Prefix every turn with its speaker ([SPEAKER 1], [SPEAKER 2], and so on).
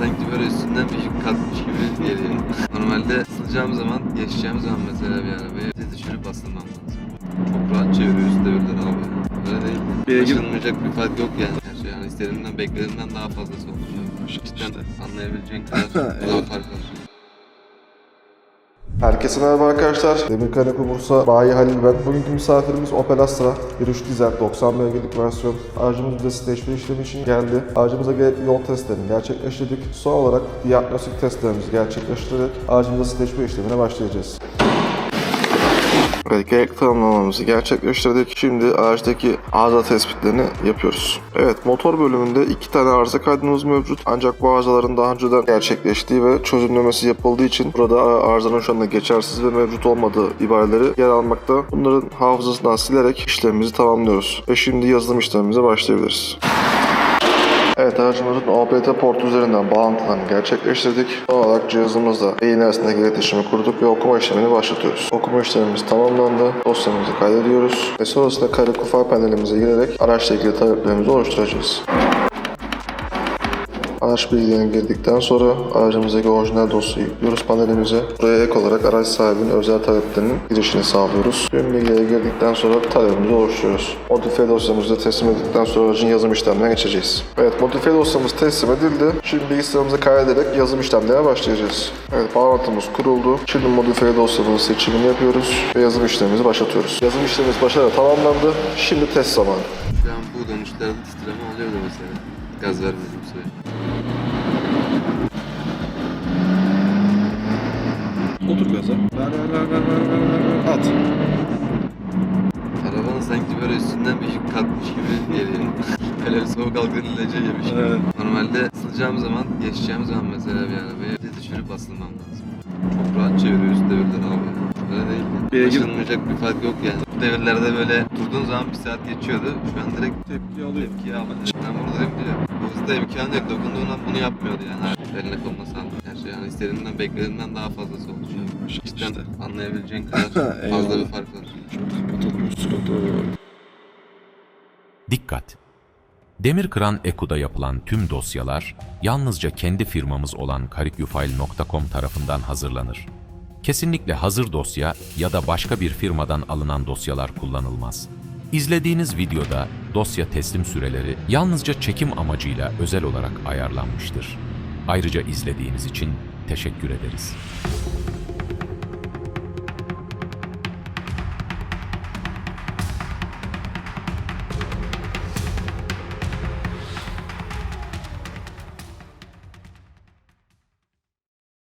[SPEAKER 1] sanki böyle üstünden bir yük kalkmış gibi geliyor. Normalde ısınacağım zaman, geçeceğim zaman mesela bir arabaya de düşürüp asılmam lazım. Çok rahat çeviriyor üst devirleri abi. Öyle değil.
[SPEAKER 2] Bir
[SPEAKER 1] Aşılmayacak bir fark yok yani. Her şey yani istediğimden beklediğimden daha fazlası olmuş. Cidden anlayabileceğin kadar daha fark var.
[SPEAKER 3] Herkese merhaba arkadaşlar. Demirkale Bursa Bayi Halil ben. Bugünkü misafirimiz Opel Astra 1.3 dizel 90 beygirlik versiyon. Aracımız stage 1 işlemi için geldi. Aracımıza gerekli yol testlerini gerçekleştirdik. Son olarak diagnostik testlerimizi gerçekleştirerek aracımıza 1 işlemine başlayacağız. Evet, gerekli tanımlamamızı gerçekleştirdik. Şimdi araçtaki arıza tespitlerini yapıyoruz. Evet, motor bölümünde iki tane arıza kaydımız mevcut. Ancak bu arızaların daha önceden gerçekleştiği ve çözümlemesi yapıldığı için burada arızanın şu anda geçersiz ve mevcut olmadığı ibareleri yer almakta. Bunların hafızasından silerek işlemimizi tamamlıyoruz. Ve şimdi yazılım işlemimize başlayabiliriz. Evet aracımızın OBT port üzerinden bağlantılarını gerçekleştirdik. Son olarak cihazımızla beyin arasındaki iletişimi kurduk ve okuma işlemini başlatıyoruz. Okuma işlemimiz tamamlandı. Dosyamızı kaydediyoruz ve sonrasında kare kufa panelimize girerek araçla ilgili taleplerimizi oluşturacağız. Araç bilgilerini girdikten sonra aracımızdaki orijinal dosyayı yüklüyoruz panelimize. Buraya ek olarak araç sahibinin özel taleplerinin girişini sağlıyoruz. Tüm bilgileri girdikten sonra talebimizi oluşturuyoruz. Modifiye dosyamızı teslim edildikten sonra aracın yazım işlemlerine geçeceğiz. Evet modifiye dosyamız teslim edildi. Şimdi bilgisayarımıza kaydederek yazım işlemlerine başlayacağız. Evet bağlantımız kuruldu. Şimdi modifiye dosyamızın seçimini yapıyoruz ve yazım işlemimizi başlatıyoruz. Yazım işlemimiz başarıyla tamamlandı. Şimdi test zamanı.
[SPEAKER 1] Şu an bu dönüşlerde titreme oluyordu mesela. Gaz vermediğim süre.
[SPEAKER 2] Otur gaza. Ver ver ver ver ver ver ver ver. At.
[SPEAKER 1] Arabanın sanki böyle üstünden bir yük kalkmış gibi geliyor. Böyle bir soğuk algın ilacı yemiş gibi.
[SPEAKER 2] Evet.
[SPEAKER 1] Normalde ısınacağım zaman, geçeceğim zaman mesela bir arabaya de düşürüp asılmam lazım. Çok rahat çeviriyor üst devirleri abi. Öyle değil.
[SPEAKER 2] Bir gibi-
[SPEAKER 1] Aşılmayacak bir fark yok yani. Bu devirlerde böyle durduğun zaman bir saat geçiyordu. Şu an direkt
[SPEAKER 2] Tepki alıyor.
[SPEAKER 1] tepkiye almadı. Ben bunu dedim hızda imkanı yok. Dokunduğun an bunu yapmıyordu yani. Eline koluna sağlık. Her şey yani istediğimden beklediğimden daha fazlası oldu an. Cidden anlayabileceğin kadar fazla bir
[SPEAKER 2] Eyvallah.
[SPEAKER 1] fark var.
[SPEAKER 2] Otobüs sıkıntı oluyor.
[SPEAKER 4] Dikkat! Demirkıran Eku'da yapılan tüm dosyalar yalnızca kendi firmamız olan karikyufile.com tarafından hazırlanır. Kesinlikle hazır dosya ya da başka bir firmadan alınan dosyalar kullanılmaz. İzlediğiniz videoda dosya teslim süreleri yalnızca çekim amacıyla özel olarak ayarlanmıştır. Ayrıca izlediğiniz için teşekkür ederiz.